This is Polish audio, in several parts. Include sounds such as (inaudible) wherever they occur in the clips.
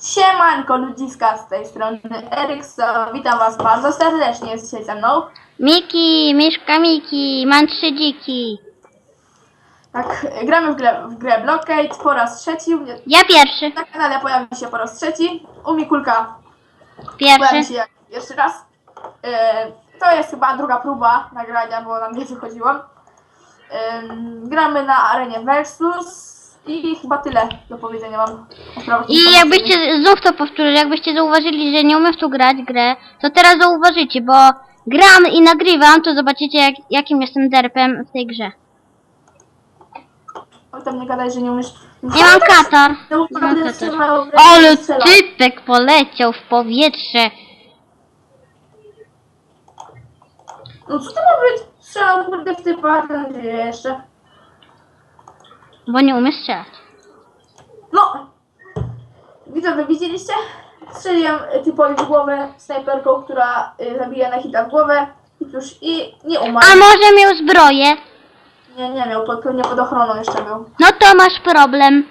Siemanko ludziska z tej strony Erikson, witam was bardzo serdecznie, jest dzisiaj ze mną. Miki, Miszka Miki, mam trzy dziki. Tak, gramy w grę, w grę Blockade po raz trzeci, u mnie Ja pierwszy, na kanale pojawi się po raz trzeci, u Mikulka pojawi pierwszy. się jeszcze raz. E, to jest chyba druga próba nagrania, bo nam nie wychodziło. Ym, gramy na arenie Versus i chyba tyle do powiedzenia mam. o sprawach I jakbyście, znów to powtórzę, jakbyście zauważyli, że nie umiem w tu grać grę, to teraz zauważycie, bo gram i nagrywam, to zobaczycie jak, jakim jestem derpem w tej grze. Oj, tam nie gadaj, że nie umiesz... Nie mam katar. No, Mam naprawdę katar. strzelają Ale typek poleciał w powietrze. No co to ma być? Strzelał kurde w typa, ten jeszcze. Bo nie umiem strzelać. No! Widzowie, widzieliście? Strzeliłem typowi w głowę snajperką, która y, zabija na hita w głowę. I już i nie umarł. A może miał zbroję? Nie, nie miał, pod, pewnie pod ochroną jeszcze był. No to masz problem.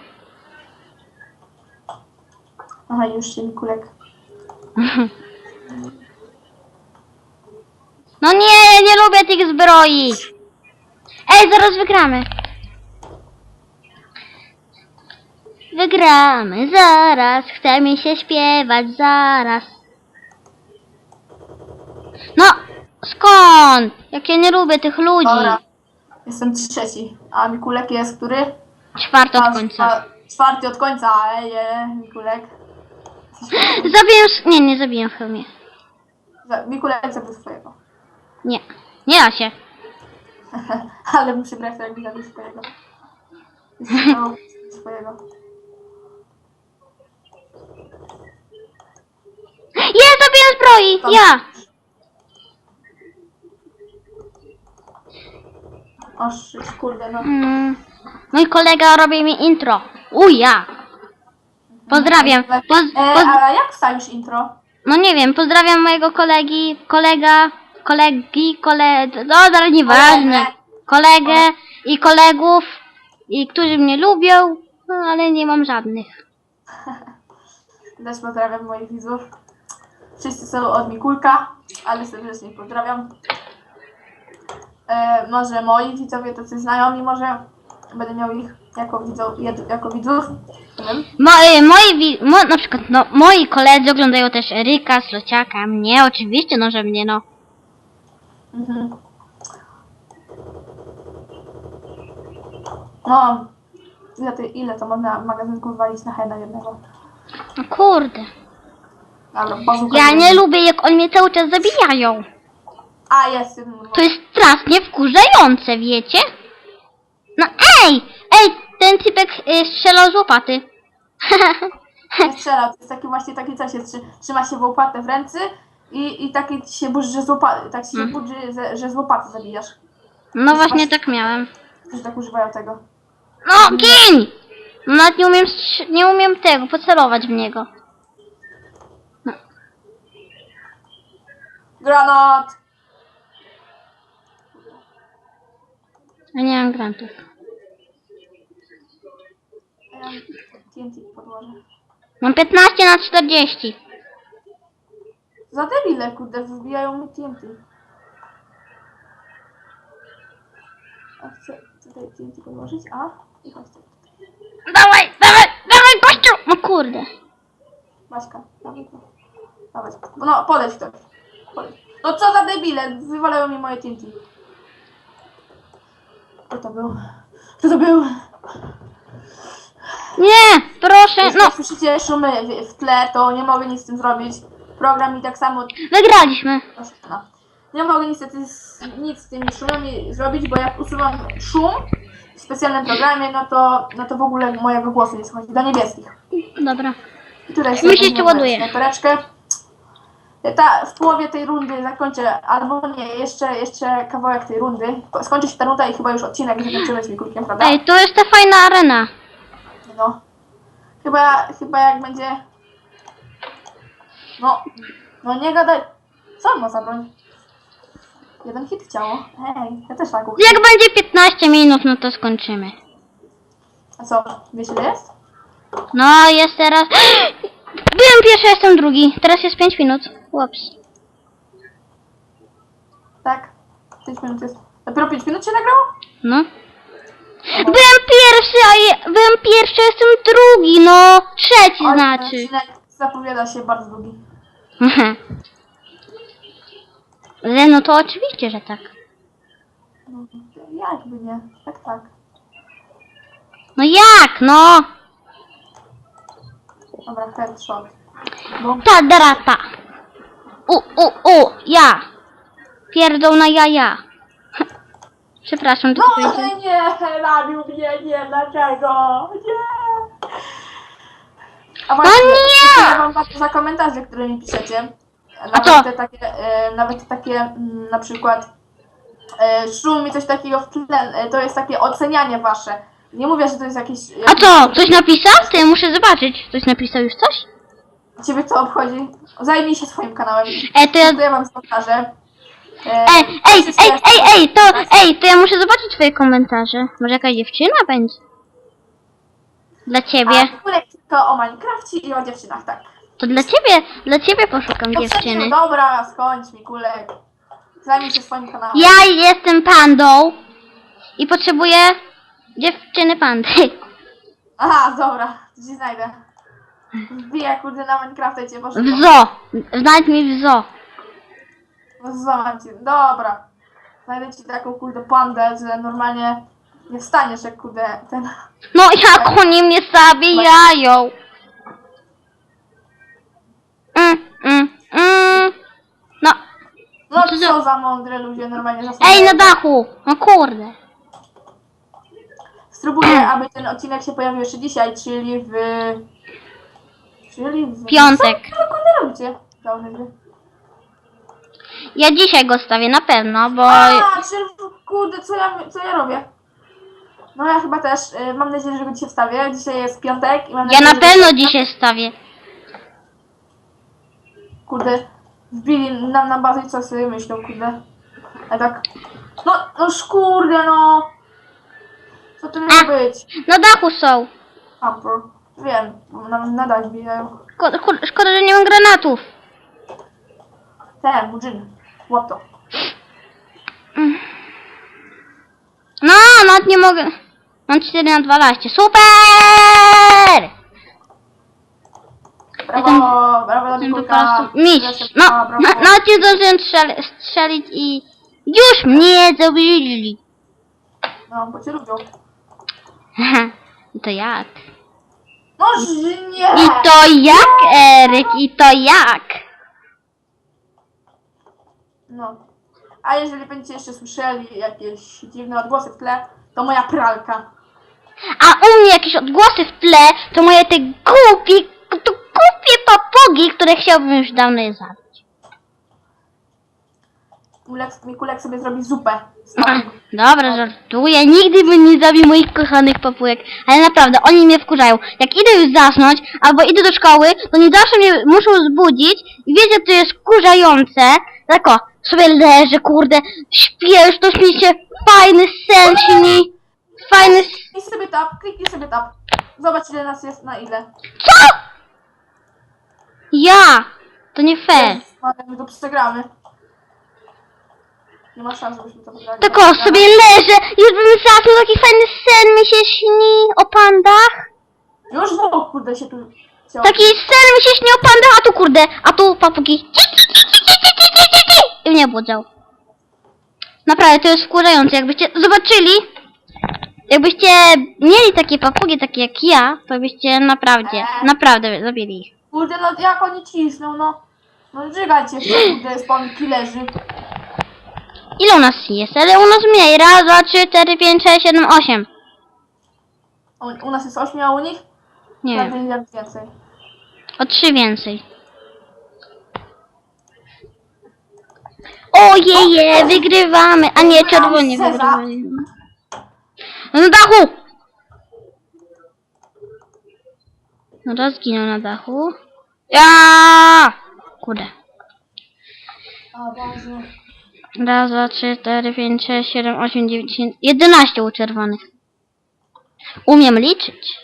Aha, już się kulek. (laughs) No nie, nie lubię tych zbroi. Ej, zaraz wygramy. Wygramy zaraz, chce mi się śpiewać zaraz. No, skąd? Jak ja nie lubię tych ludzi. Dobra. Jestem trzeci. A Mikulek jest który? Czwarty od końca. czwarty od końca, ej, ej, Mikulek. (gasps) Zabiję, s- nie, nie zabiję w hełmie. Mikulek zabił swojego. Nie, nie da się. (laughs) Ale bym się brał, jakby zabił swojego. (laughs) Swojego. Zabiję zbroi, ja. O, kurde, no. Mm, mój kolega robi mi intro. Uja. Pozdrawiam. Poz, E, poz, a jak wstawisz intro? no nie wiem, pozdrawiam mojego kolegi, kolega, kolegi, kole... No ale nieważne. Kolegę i kolegów, i którzy mnie lubią, no ale nie mam żadnych. (laughs) Też pozdrawiam moich widzów. Wszyscy są od Mikulka, ale serdecznie pozdrawiam. E, może moi widzowie tacy znajomi, może będę miał ich jako, widzów, jed, jako widzów. Nie wiem. Mo, y, moi, wi- mo, na przykład, no, moi koledzy oglądają też Eryka, Slociaka, mnie, oczywiście, no, że mnie, no. Mhm. No, ile, ty, ile to można magazynków walić na heada jednego? No kurde. Dobra, Ja nie lubię, jak oni mnie cały czas zabijają. A, jest. To jest strasznie wkurzające, wiecie? No ej! Ej, ten typek y, strzelał z łopaty. Nie (laughs) (laughs) strzela, to jest taki właśnie taki coś, jest, trzy- trzyma się w łopatę w ręce i, i taki ci się burzy, że z łopaty, tak się burzy, że, że z łopaty zabijasz. No właśnie tak miałem. Którzy tak używają tego. No, gin! No, Nawet nie umiem, strz- nie umiem tego, pocelować w niego. Granat! Ja nie mam grantów. Ja TNT podłożę. Mam 15 na 40. Za debile, kurde, wbijają mi TNT. A chcę tutaj TNT podłożyć, a? I chodź tutaj. Dawaj, dawaj, dawaj, gościu! No kurde. Maćka, dawaj. Dawaj. No, podejdź ktoś. No co za debile, wywalają mi moje TNT. Kto to był? Kto to był? Nie, proszę, no. słyszycie szumy w, w tle, to nie mogę nic z tym zrobić. Program mi tak samo... Wygraliśmy. Pana. Nie mogę niestety z, nic z tymi szumami zrobić, bo jak usuwam szum w specjalnym programie, no to, no to w ogóle mojego głosu nie słychać. Do niebieskich. Dobra. I tutaj Mi się jeszcze weźmiemy ładuje. snajpereczkę. Ta, w połowie tej rundy zakończę, albo nie, jeszcze, jeszcze kawałek tej rundy. Skończy się ta runda i chyba już odcinek zakończymy z Mikulkiem, prawda? Ej, to jest ta fajna arena. No. Chyba, chyba jak będzie... No, no nie gadaj. Co on ma za broń? Jeden hit w ciało. Ej, ja też tak uchytam. Jak będzie 15 minut, no to skończymy. A co, wiesz ile jest? No, jest teraz... (gasps) pierwszy, ja jestem drugi. Teraz jest 5 minut. Ups. Tak? 5 minut jest. Dopiero 5 minut się nagrało? No. Byłem pierwszy, a je, byłem pierwszy, jestem drugi, no. Trzeci ten znaczy. odcinek zapowiada się bardzo długi. (laughs) Że no to oczywiście, że tak. No, jakby nie. Tak, tak. No jak, no? Dobra, headshot. Bo Ta darata. U, u, u, ja. Pierdol na jaja. (laughs) Przepraszam, to No ale nie, zabił mnie, nie, dlaczego? Nie. A No właśnie, nie! dziękuję wam bardzo za komentarze, które mi piszecie. Nawet co? te takie, e, nawet takie mm, na przykład e, szum i coś takiego w tle, e, to jest takie ocenianie wasze. Nie mówię, że to jest jakieś... A co, coś napisał? To ja muszę zobaczyć. Ktoś napisał już coś? Ciebie to obchodzi? Zajmij się swoim kanałem. E, to ja... Dziękuję wam za komentarze. E, Ej, ej, ej, ej, ej, to, ej, to ja muszę zobaczyć twoje komentarze. Może jakaś dziewczyna będzie? Dla ciebie. A, Kulek tylko o Minecrafcie i o dziewczynach, tak. To dla ciebie, dla ciebie poszukam No dziewczyny. przecież, Dobra, skończ mi, Kulek. Zajmij się swoim kanałem. Ja jestem pandą i potrzebuję dziewczyny pandy. Aha, dobra, to ci znajdę. Wbiję, kurde, na Minecrafta i cię W zo. Znajdź mi w zo. Zobacz ci, dobra. Znajdę ci taką, kurde, pandę, że normalnie nie wstaniesz, jak, kurde, ten... No jak oni mnie zabijają. Mm, mm, mm. No, No to co za mądre ludzie, normalnie ej, zasługują. na dachu. No kurde. Spróbuję, aby ten odcinek się pojawił jeszcze dzisiaj, czyli w... Czyli w... Piątek. Co robicie? Gry. Ja dzisiaj go stawię na pewno, bo... A, czyli, kurde, co ja, co ja robię? No ja chyba też, y, mam nadzieję, że go dzisiaj wstawię. Dzisiaj jest piątek i mam Ja nadzieję, na że- pewno dzisiaj stawię. Kurde, wbili nam na bazę i co sobie myślą, kurde. A tak, no, no kurde, no. Co to miało być? Na dachu są. Hamper. Wiem, nam na dach wbijają. Szkoda, kur- szkoda, że nie mam granatów. Ten, budzin. Łap to. No, nawet nie mogę. Mam 4 na 12. Super! Brawo, brawo dla Jestem po Mikulka. prostu mistrz. No, A, brawo. na, nawet nie zdążyłem strzeli- strzelić i już mnie zabili. No, bo cię lubią. I (laughs) to jak? No, że nie! I to jak, Eryk? I to jak? No. A jeżeli będziecie jeszcze słyszeli jakieś dziwne odgłosy w tle, to moja pralka. A u mnie jakieś odgłosy w tle, to moje te głupie, to głupie papugi, które chciałbym już dawno je zabić. Mikulek, Mikulek sobie zrobi zupę. Dobra, żartuję. Nigdy bym nie zabił moich kochanych papujek. Ale naprawdę, oni mnie wkurzają. Jak idę już zasnąć, albo idę do szkoły, to nie zawsze mnie muszą zbudzić. I wiecie, co jest wkurzające? Tak o, sobie leżę, kurde, śpię, już to mi się fajny sen śni. Fajny... s- Kliknij sobie tab, kliknij sobie tab. Zobacz ile nas jest na ile. Co? Ja! To nie fair. Ale my to przegramy. Nie ma szans, żebyśmy to wygrali. Tak o, sobie leżę, już bym zasnął, taki fajny sen mi się śni o pandach. Już było, kurde, się tu chciało. Taki sen mi się śni o pandach, a tu kurde, a tu papugi. I mnie budzą. Naprawdę, to jest wkurzające. Jakbyście zobaczyli, jakbyście mieli takie papugi, takie jak ja, to byście naprawdę, naprawdę zabili ich. Kurde, no jak oni cisną, no. No żygajcie, kurde, spawn killerzy. Ile u nas jest? Ale u nas mniej. Raz, dwa, trzy, cztery, pięć, sześć, siedem, osiem. U, u nas jest 8, a u nich? Nie wiem. więcej. O trzy więcej. Ojeje, wygrywamy. A nie, czerwoni Seza. wygrywali. Na dachu! No to zginął na dachu. Ja! Kurde. A Boże. Raz, dwa, trzy, cztery, pięć, sześć, siedem, osiem, dziewięć, jedenaście u czerwonych. Umiem liczyć.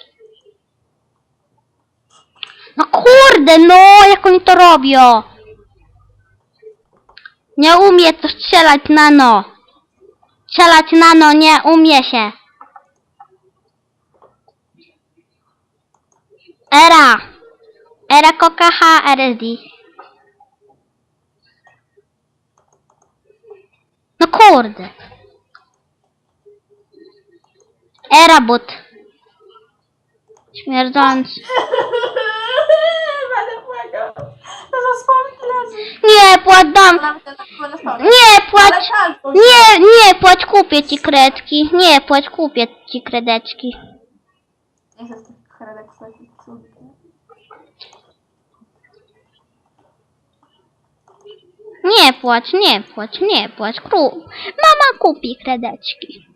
No kurde, no, jak oni to robią? Nie umie to strzelać nano. Strzelać nano nie umie się. Era. Era KKH RSD. No kurde. Era bot. Śmierdzący. (laughs) Będę płakał. To za spawki leży. Nie, płać dam. Nie, płać. Nie, nie, płać kupię ci kredki. Nie, płać kupię ci kredeczki. Nie chcę z tych kredek wsadzić. cudnie. Nie płać, nie płać, nie płać. Kru. Mama kupi kredeczki.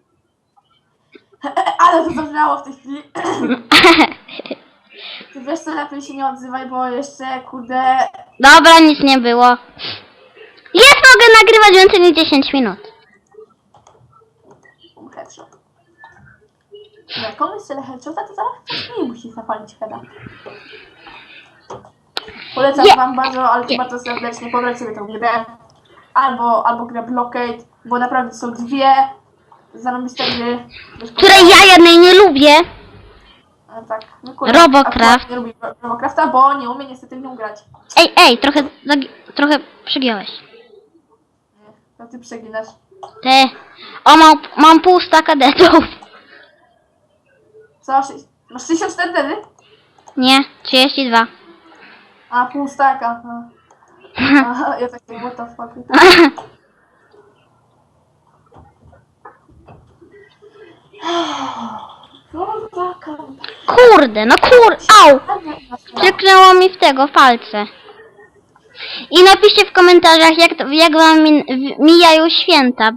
(laughs) Ale to zabrzmiało w tej chwili. (laughs) Ty wiesz co, lepiej się nie odzywaj, bo jeszcze, kurde... Dobra, nic nie było. Jest, mogę nagrywać więcej niż 10 minut. headshot. Jak komuś tyle headshota, to zaraz wcześniej musi zapalić heada. Polecam Nie. wam bardzo, ale to Nie. bardzo serdecznie pobrać sobie tą grę. Albo, albo grę Blockade, bo naprawdę są dwie zarobiste gry. Wiesz, Której ja jednej nie lubię. Tak. No, kurde, Robocraft. akurat Nie lubi Ro- Robocrafta, bo nie umie niestety w nią grać. Ej, ej, trochę, zagi- trochę przygiąłeś. Nie, To ty przeginasz. Ty. O, mam, mam pół staka deadów. Co? Szy- Masz 64 wtedy? Nie, 32. A, pół staka. No. Aha, ja takie, what the fuck. Robaka. Kurde, no kur... Au! Przyknęło mi w tego palce. I napiszcie w komentarzach, jak, to, jak wam min, w- mijają święta.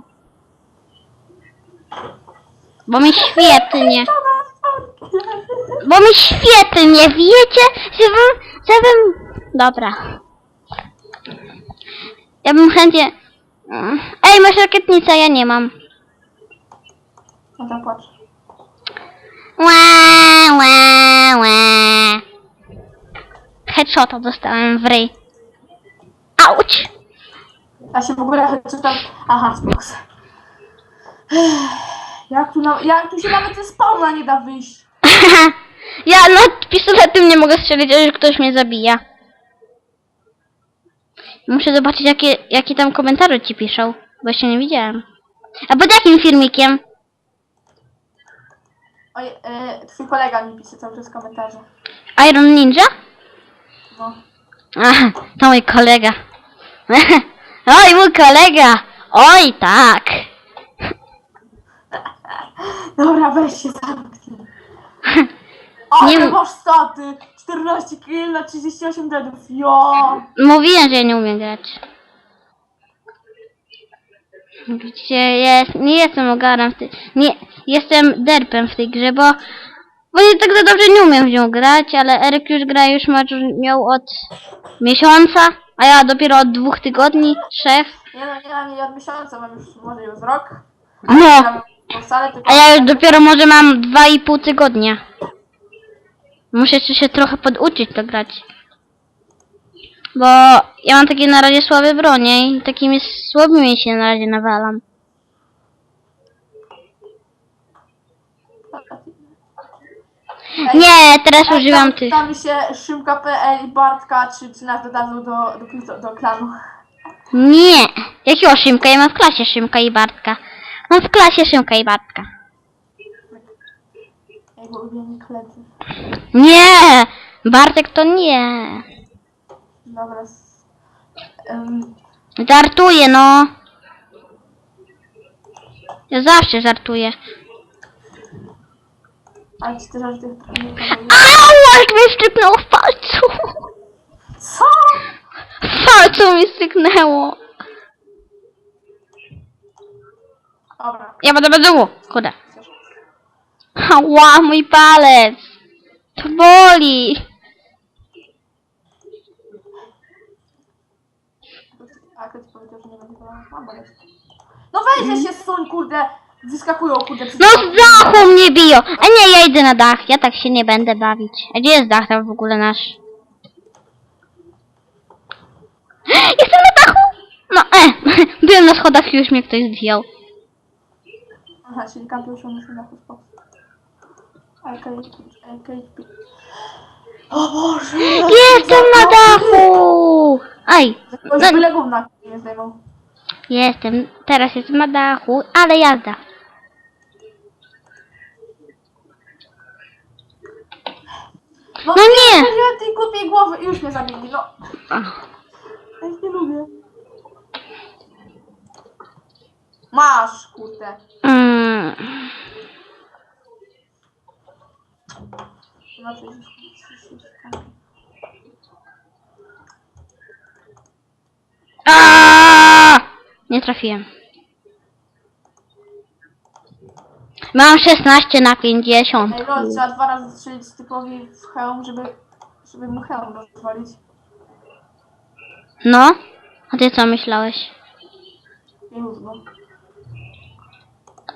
Bo mi świetnie. Bo mi świetnie, wiecie? Żebym... żebym... Dobra. Ja bym chętnie... Mm. Ej, masz rakietnicę, ja nie mam. No to płacz. Ła, ła, ła. Headshota dostałem w ryj. Auć! Ja się w ogóle czytam. Aha, spoko. (sighs) Jak tu, na... Jak tu się nawet ze spawna nie da wyjść? (laughs) ja no pistoletem nie mogę strzelić, że ktoś mnie zabija. Muszę zobaczyć jakie, jakie tam komentarze ci piszą, bo jeszcze nie widziałem. A pod jakim filmikiem? Oj, e, twój kolega mi pisze cały czas komentarze. Iron Ninja? No. Aha, to mój kolega. (laughs) Oj, mój kolega! Oj, tak! (laughs) Dobra, weź się zamknij. (laughs) O, Nie nie masz staty! 14 kill na 38 deadów, jo! Mówiłem, że ja nie umiem grać. Widzicie, jest, nie jestem ogarem w tej... Nie, jestem derpem w tej grze, bo... Bo nie tak za dobrze nie umiem w nią grać, ale Eryk już gra już ma miał od miesiąca, a ja dopiero od dwóch tygodni, trzech. Nie no, nie, nie od miesiąca, mam już może już rok. No, Gram w salę, tylko... a ja już dopiero może mam dwa i pół tygodnia. Muszę jeszcze się trochę poduczyć to grać. Bo ja mam takie na razie słabe bronie i takimi słabymi się na razie nawalam. Nie, teraz ej, używam tam- tych. Tam mi się Szymka.pl i Bartka, czy, czy nas dodadzą do, do, do, do klanu. Nie! Jakiego Szymka? Ja mam w klasie Szymka i Bartka. Mam w klasie Szymka i Bartka. Jego. Nie! Bartek to nie. Dobra. s- em, Żartuję, no. Ja zawsze żartuję. ale ci też aż tych trochę nie. Au! Jak mi styknęło w palcu! Co? W palcu mi styknęło. Dobra. Ja będę bez. Kurde. (laughs) Ała, mój palec! To boli! Że. No weź się suń, kurde! Wyskakują, kurde. No z dachu mnie biją! A nie, ja idę na dach, ja tak się nie będę bawić. A gdzie jest dach tam w ogóle nasz? (gasps) Jestem na dachu! No, e, (laughs) byłem na schodach i już mnie ktoś zdjął. Aha, czyli kampiusz, on już na spokój. Arcade. O Boże! Jestem na dachu! Aj! Jakoś No, gówna nie zdejmą. jestem, teraz jestem na dachu, ale jazda. No, No nie! Nie, tej głupiej głowy i już mnie zabili, no. Ach. Ja ich nie lubię. Masz, kurde. Mm. Znaczy, Aaaa! Nie trafiłem. Mam 16 na 50. Ej, lol, trzeba dwa razy strzelić typowi w hełm, żeby, żeby mu hełm rozwalić. No? A ty co myślałeś? Nie równo.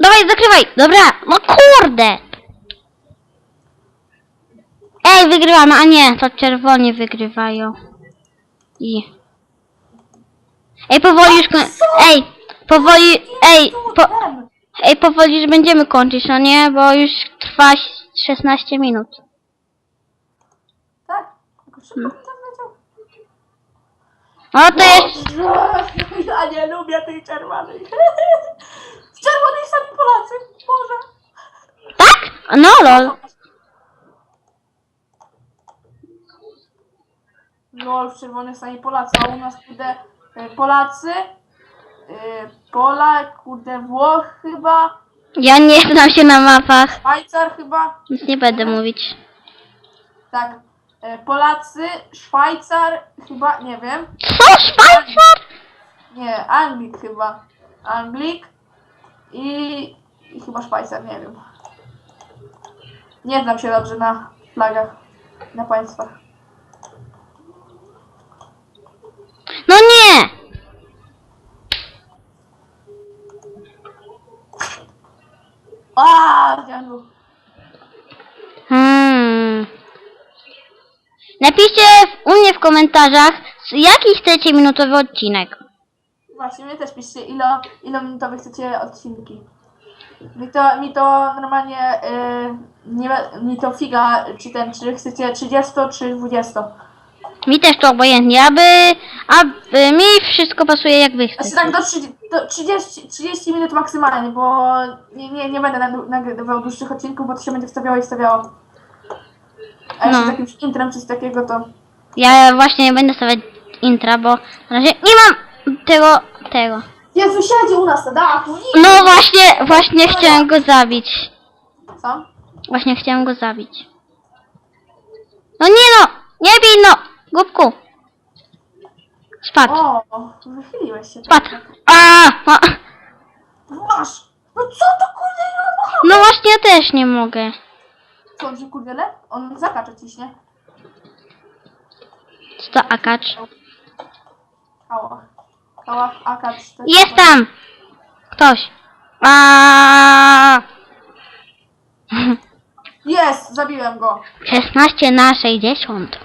Dawaj, zakrywaj! Dobra! No kurde! Ej, wygrywamy, a nie, to czerwoni wygrywają. I... Ej, powoli już... Koń... Ej, powoli... Ej, po... Ej, powoli już będziemy kończyć, no nie? Bo już trwa 16 minut. Tak? Tylko szybko tam leciał. No to jest... (laughs) Ja nie lubię tej czerwonej. (laughs) W czerwonej sami Polacy. Boże. Tak? No lol. No, w czerwonej sami Polacy, a u nas kurde e, Polacy, e, Polak, kurde Włoch chyba, Ja nie znam się na mapach. Szwajcar chyba, Nic nie będę mówić. tak, e, Polacy, Szwajcar chyba, nie wiem, Co? Szwajcar? nie, Anglik chyba, Anglik i, i chyba Szwajcar, nie wiem. Nie znam się dobrze na flagach, na państwach. No nie! A, Janu. Hmm. Napiszcie u mnie w komentarzach, jaki chcecie minutowy odcinek. Właśnie, mnie też piszcie, ile minutowe chcecie odcinki. Mi to, mi to normalnie, yy, nie, mi to figa, czy ten, czy chcecie 30, czy 20. Mi też to obojętnie, aby, aby mi wszystko pasuje jak wy Znaczy chcecie. tak do, 30, do 30, 30 minut maksymalnie, bo nie, nie, nie będę nagry- nagrywał dłuższych odcinków, bo to się będzie wstawiało i wstawiało. A jeszcze No. z jakimś intrem, czy takiego, to Ja właśnie nie będę stawiać intra, bo na razie nie mam tego, tego. Jezu, siedzi u nas na dachu, nie. No właśnie, właśnie chciałem go zabić. Co? Właśnie chciałem go zabić. No nie no! Nie bij no! Głupku! Spadł, O, wychyliłeś się. spadł. A, Masz! No co to kurde, ma? no właśnie ja też nie mogę. Co, się kurde le? On zakacze ciśnie. Co to akacz? Kałach. Kałach, akacz. te- Jest tam! Ktoś. A, Jest! Zabiłem go. 16 na 60.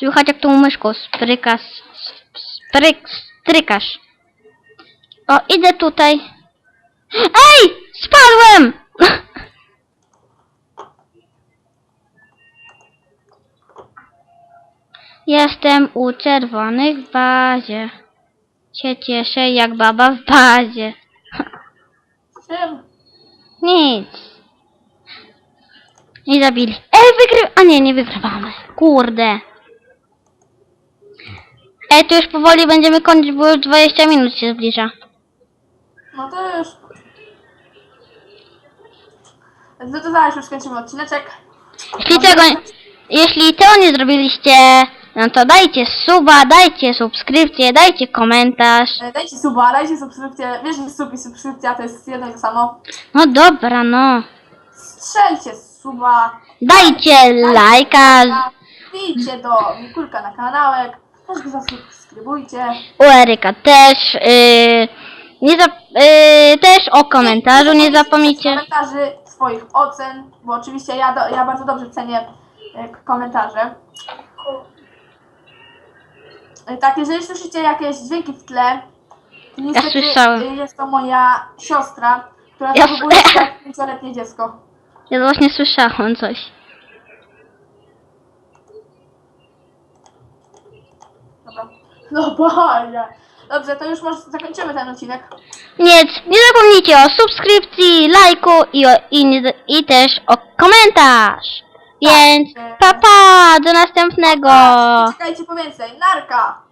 Słychać jak tą myszką sprykasz, spryk, strykasz. O, idę tutaj. Ej! Spadłem! (laughs) Jestem u czerwonych w bazie. Się cieszę jak baba w bazie. (laughs) Nic. Nie zabili. Ej, wygry... A nie, nie wygrywamy. Kurde. Ej, tu już powoli będziemy kończyć, bo już 20 minut się zbliża. No to już. No to zaraz już skończymy odcineczek. Jeśli tego... Jeśli tego nie zrobiliście, no to dajcie suba, dajcie subskrypcję, dajcie komentarz. E, Dajcie suba, dajcie subskrypcję. Wiesz, że sub i subskrypcja to jest jedno i to samo. No dobra, no. Strzelcie suba. Dajcie lajka. Wbijcie do Mikulka na kanałek. Też go zasubskrybujcie. U Eryka też. Yy, nie zap... Yy, też o komentarzu nie zapomnijcie. Komentarzy, swoich ocen, bo oczywiście ja, do, ja bardzo dobrze cenię e, komentarze. E, Tak, jeżeli słyszycie jakieś dźwięki w tle, to niestety słyszałem. e, jest to moja siostra, która Ja zachowuje się jak pięcioletnie dziecko. Ja właśnie słyszałam coś. (laughs) No Boże. Dobrze, to już może zakończymy ten odcinek. Nic, nie zapomnijcie o subskrypcji, lajku i, o, i, nie- i też o komentarz. Więc e, papa, do następnego. Czekajcie po więcej. Narka!